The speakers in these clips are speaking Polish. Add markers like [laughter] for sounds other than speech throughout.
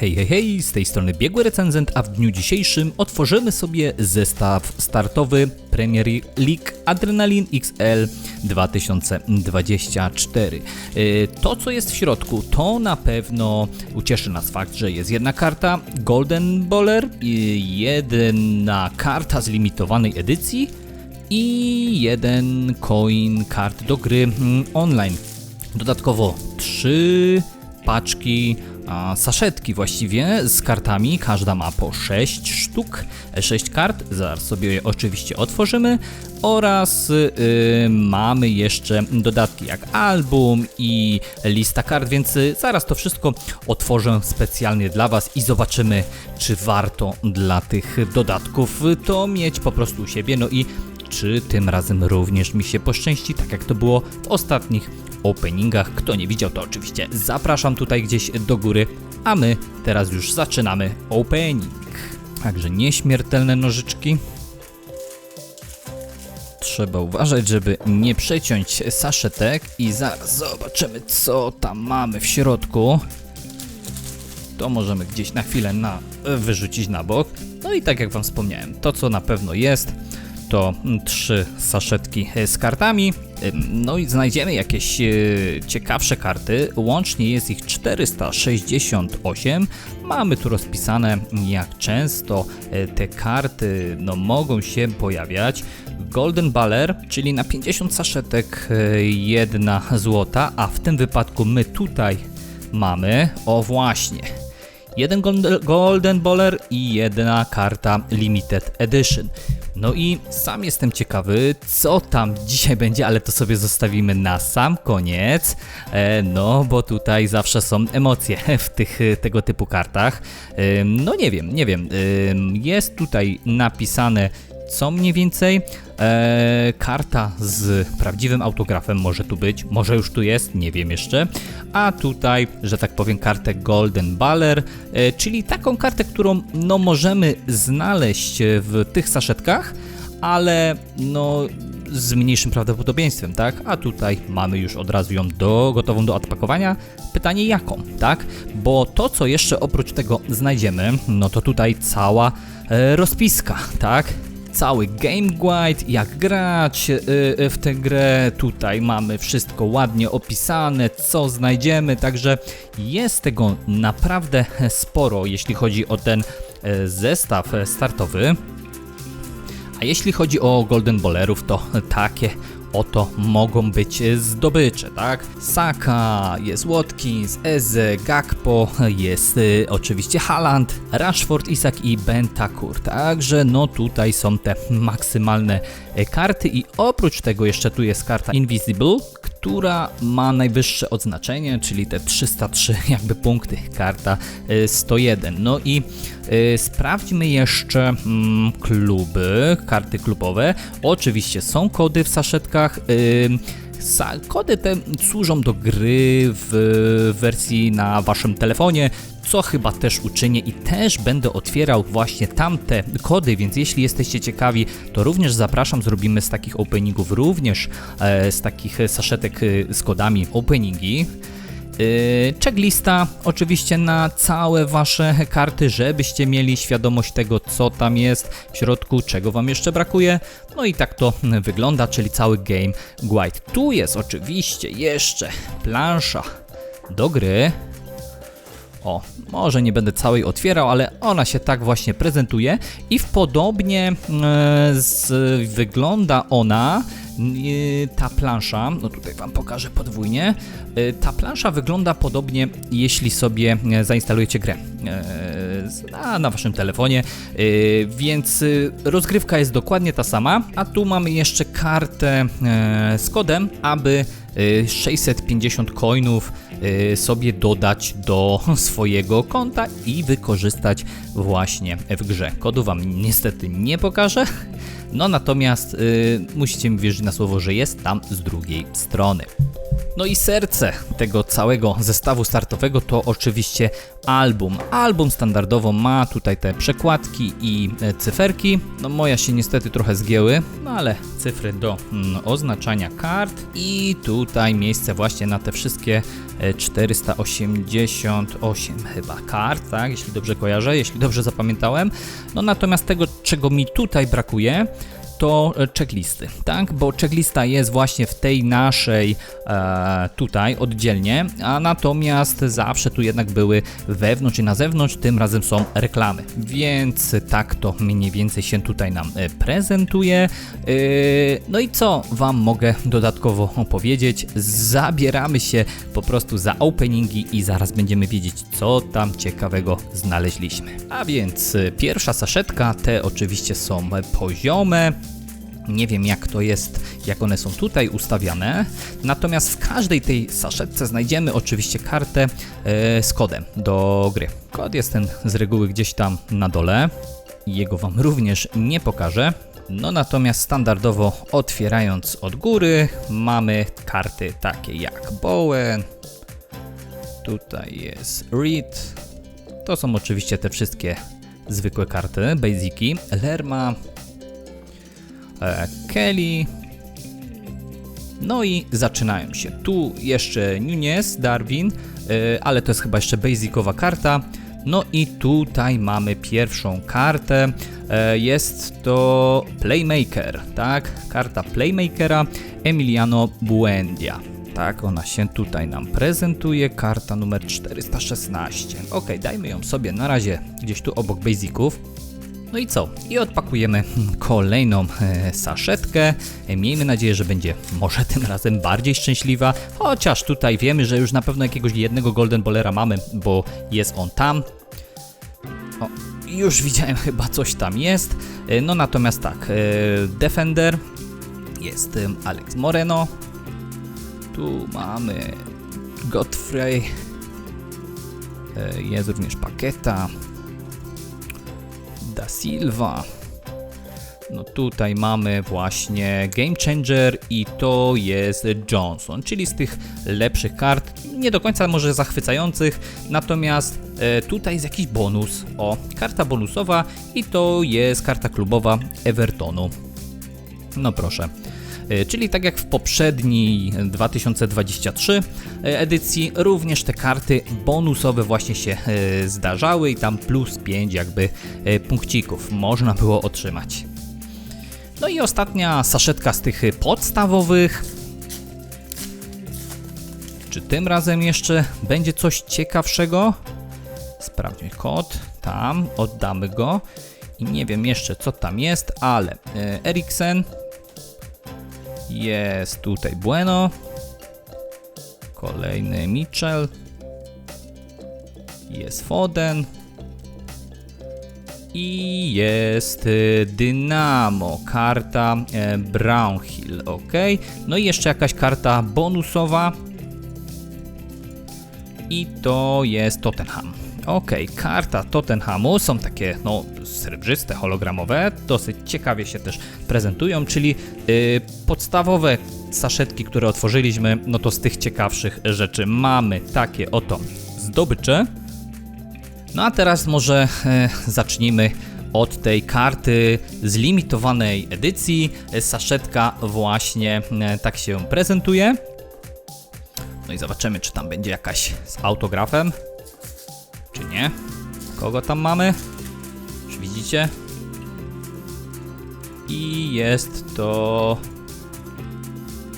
Hej, hej, hej, z tej strony biegły recenzent, a w dniu dzisiejszym otworzymy sobie zestaw startowy Premier League Adrenaline XL 2024. Yy, To, co jest w środku, to na pewno ucieszy nas fakt, że jest jedna karta Golden Baller, i jedna karta z limitowanej edycji i jeden coin kart do gry mm, online. Dodatkowo trzy paczki, a, saszetki właściwie z kartami. Każda ma po 6 sztuk, 6 kart. Zaraz sobie je oczywiście otworzymy. Oraz y, mamy jeszcze dodatki jak album i lista kart, więc y, zaraz to wszystko otworzę specjalnie dla Was i zobaczymy, czy warto dla tych dodatków to mieć po prostu u siebie. No i czy tym razem również mi się poszczęści, tak jak to było w ostatnich openingach. Kto nie widział, to oczywiście zapraszam tutaj gdzieś do góry, a my teraz już zaczynamy opening. Także nieśmiertelne nożyczki. Trzeba uważać, żeby nie przeciąć saszetek i zaraz zobaczymy, co tam mamy w środku. To możemy gdzieś na chwilę na, wyrzucić na bok. No i tak jak Wam wspomniałem, to co na pewno jest, to trzy saszetki e, z kartami. No i znajdziemy jakieś e, ciekawsze karty. Łącznie jest ich 468. Mamy tu rozpisane, jak często e, te karty no, mogą się pojawiać. Golden Baller, czyli na 50 saszetek jedna złota, a w tym wypadku my tutaj mamy, o właśnie, jeden Golden- Baller i jedna karta Limited Edition. No i sam jestem ciekawy, co tam dzisiaj będzie, ale to sobie zostawimy na sam koniec. E, no, bo tutaj zawsze są emocje w tych e, tego typu kartach. E, no nie wiem, nie wiem. Jest tutaj napisane co mniej więcej. E, karta z prawdziwym autografem może tu być, może już tu jest, nie wiem jeszcze. A tutaj, że tak powiem, kartę Golden Baller, e, czyli taką kartę, którą no, możemy znaleźć w tych saszetkach, ale no z mniejszym prawdopodobieństwem, tak? A tutaj mamy już od razu ją do, gotową do odpakowania. Pytanie jaką, tak? Bo to, co jeszcze oprócz tego znajdziemy, no to tutaj cała e, rozpiska, tak? Cały game guide, jak grać y, y, w tę grę. Tutaj mamy wszystko ładnie opisane, co znajdziemy, także jest tego naprawdę sporo, jeśli chodzi o ten e, zestaw startowy. A jeśli chodzi o Golden Ballerów, to takie oto mogą być zdobycze, tak? Saka, jest Watkins, Eze, Gakpo, jest y, oczywiście Haaland, Rashford, Isak i Bentakur. Także no tutaj są te maksymalne e, karty i oprócz tego jeszcze tu jest karta Invisible, która ma najwyższe odznaczenie, czyli te 303 [laughs] jakby punkty, karta y, 101. No i y, sprawdźmy jeszcze mm, kluby, karty klubowe. Oczywiście są kody w saszetkach. Y, Sa kody te służą do gry w wersji na waszym telefonie, co chyba też uczynię i też będę otwierał właśnie tamte kody, więc jeśli jesteście ciekawi, to również zapraszam, zrobimy z takich openingów również e, z takich saszetek e, z kodami openingi. Yy, Checklista oczywiście na całe wasze karty, żebyście mieli świadomość tego, co tam jest w środku, czego wam jeszcze brakuje. No i tak to wygląda, czyli cały game guide. Tu jest oczywiście jeszcze plansza do gry. O, może nie będę całej otwierał, ale ona się tak właśnie prezentuje i w podobnie e, z, wygląda ona ta plansza, no tutaj Wam pokażę podwójnie, e, ta plansza wygląda podobnie, jeśli sobie e, zainstalujecie grę e, na, na Waszym telefonie, e, więc e, rozgrywka jest dokładnie ta sama, a tu mamy jeszcze kartę e, z kodem, aby e, 650 coinów sobie dodać do [laughs] swojego konta i wykorzystać właśnie w grze. Kodu Wam niestety nie pokażę, no natomiast y, musicie mi wierzyć na słowo, że jest tam z drugiej strony. No i serce tego całego zestawu startowego to oczywiście album. Album standardowo ma tutaj te przekładki i e, cyferki. No moja się niestety trochę zgięły, no ale cyfry do mm, oznaczania kart i tutaj miejsce właśnie na te wszystkie e, 488 chyba kart, tak, jeśli dobrze kojarzę, jeśli dobrze zapamiętałem. No natomiast tego, czego mi tutaj brakuje, to e, checklisty, tak? Bo checklista jest właśnie w tej naszej e, tutaj oddzielnie, a natomiast zawsze tu jednak były wewnątrz i na zewnątrz, tym razem są reklamy. Więc tak to mniej więcej się tutaj nam e, prezentuje. E, no i co Wam mogę dodatkowo opowiedzieć? Zabieramy się po prostu za openingi i zaraz będziemy wiedzieć, co tam ciekawego znaleźliśmy. A więc e, pierwsza saszetka, te oczywiście są poziome. Nie wiem jak to jest, jak one są tutaj ustawiane. Natomiast w każdej tej saszetce znajdziemy oczywiście kartę e, z kodem do gry. Kod jest ten z reguły gdzieś tam na dole. Jego Wam również nie pokażę. No natomiast standardowo otwierając od góry mamy karty takie jak Bowen, tutaj jest Reed, to są oczywiście te wszystkie zwykłe karty, basiki, Lerma, Kelly. No i zaczynają się. Tu jeszcze Nunez, Darwin, e, ale to jest chyba jeszcze basicowa karta. No i tutaj mamy pierwszą kartę. E, Jest to Playmaker, tak? Karta Playmakera Emiliano Buendia. Tak, ona się tutaj nam prezentuje. Karta numer 416. Ok, dajmy ją sobie na razie gdzieś tu obok basiców. No i co? I odpakujemy kolejną e, saszetkę. E, Miejmy nadzieję, że będzie może tym razem bardziej szczęśliwa, chociaż tutaj wiemy, że już na pewno jakiegoś jednego Golden Bowlera mamy, bo jest on tam. O, już widziałem [laughs] chyba coś tam jest. E, No natomiast tak, Defender jest Alex Moreno. Tu mamy Godfrey. Jest również Paketa. Da Silva. No tutaj mamy właśnie Game Changer i to jest Johnson, czyli z tych lepszych kart, nie do końca może zachwycających, natomiast e, tutaj jest jakiś bonus. O, karta bonusowa i to jest karta klubowa Evertonu. No proszę. E, Czyli tak jak w poprzedniej 2023 edycji, również te karty bonusowe właśnie się e, zdarzały i tam plus 5 jakby e, punkcików można było otrzymać. No i ostatnia saszetka z tych podstawowych. Czy tym razem jeszcze będzie coś ciekawszego? Sprawdźmy kod. Tam, oddamy go. I nie wiem jeszcze co tam jest, ale e, Eriksen. Jest tutaj Bueno. Kolejny Mitchell. Jest Foden. I jest y, Dynamo, karta e, Brownhill, ok. No i jeszcze jakaś karta bonusowa. I to jest Tottenham. Ok, karta Tottenhamu są takie, no, srebrzyste, hologramowe, dosyć ciekawie się też prezentują, czyli y, podstawowe saszetki, które otworzyliśmy, no to z tych ciekawszych rzeczy mamy takie oto zdobycze. No a teraz może e, zacznijmy od tej karty z limitowanej edycji. Saszetka właśnie e, tak się prezentuje. No i zobaczymy, czy tam będzie jakaś z autografem, czy nie. Kogo tam mamy? Czy widzicie? I jest to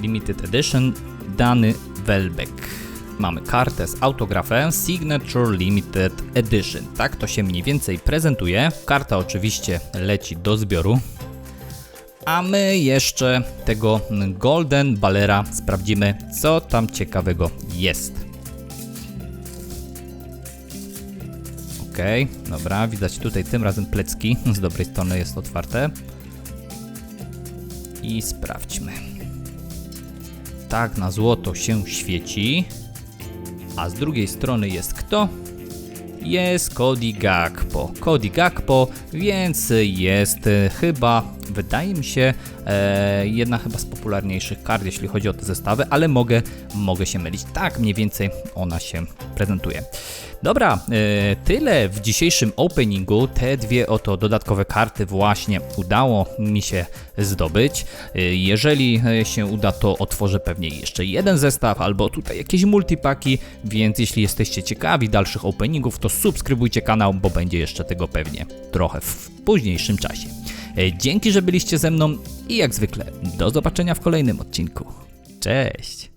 Limited Edition Dany Welbeck. Mamy kartę z autografem Signature Limited Edition. Tak to się mniej więcej prezentuje. Karta oczywiście leci do zbioru. A my jeszcze tego Golden Ballera sprawdzimy, co tam ciekawego jest. Ok, dobra, widać tutaj tym razem plecki. Z dobrej strony jest otwarte. I sprawdźmy. Tak na złoto się świeci. A z drugiej strony jest kto? Jest Cody Gakpo. Cody Gakpo, więc jest e, chyba wydaje mi się e, jedna chyba z popularniejszych kart, jeśli chodzi o te zestawy, ale mogę, mogę się mylić. Tak mniej więcej ona się prezentuje. Dobra, e, tyle w dzisiejszym openingu. Te dwie oto dodatkowe karty właśnie udało mi się zdobyć. E, Jeżeli e, się uda, to otworzę pewnie jeszcze jeden zestaw albo tutaj jakieś multipaki, więc jeśli jesteście ciekawi dalszych openingów, to subskrybujcie kanał, bo będzie jeszcze tego pewnie trochę w późniejszym czasie. Dzięki, że byliście ze mną i jak zwykle do zobaczenia w kolejnym odcinku. Cześć!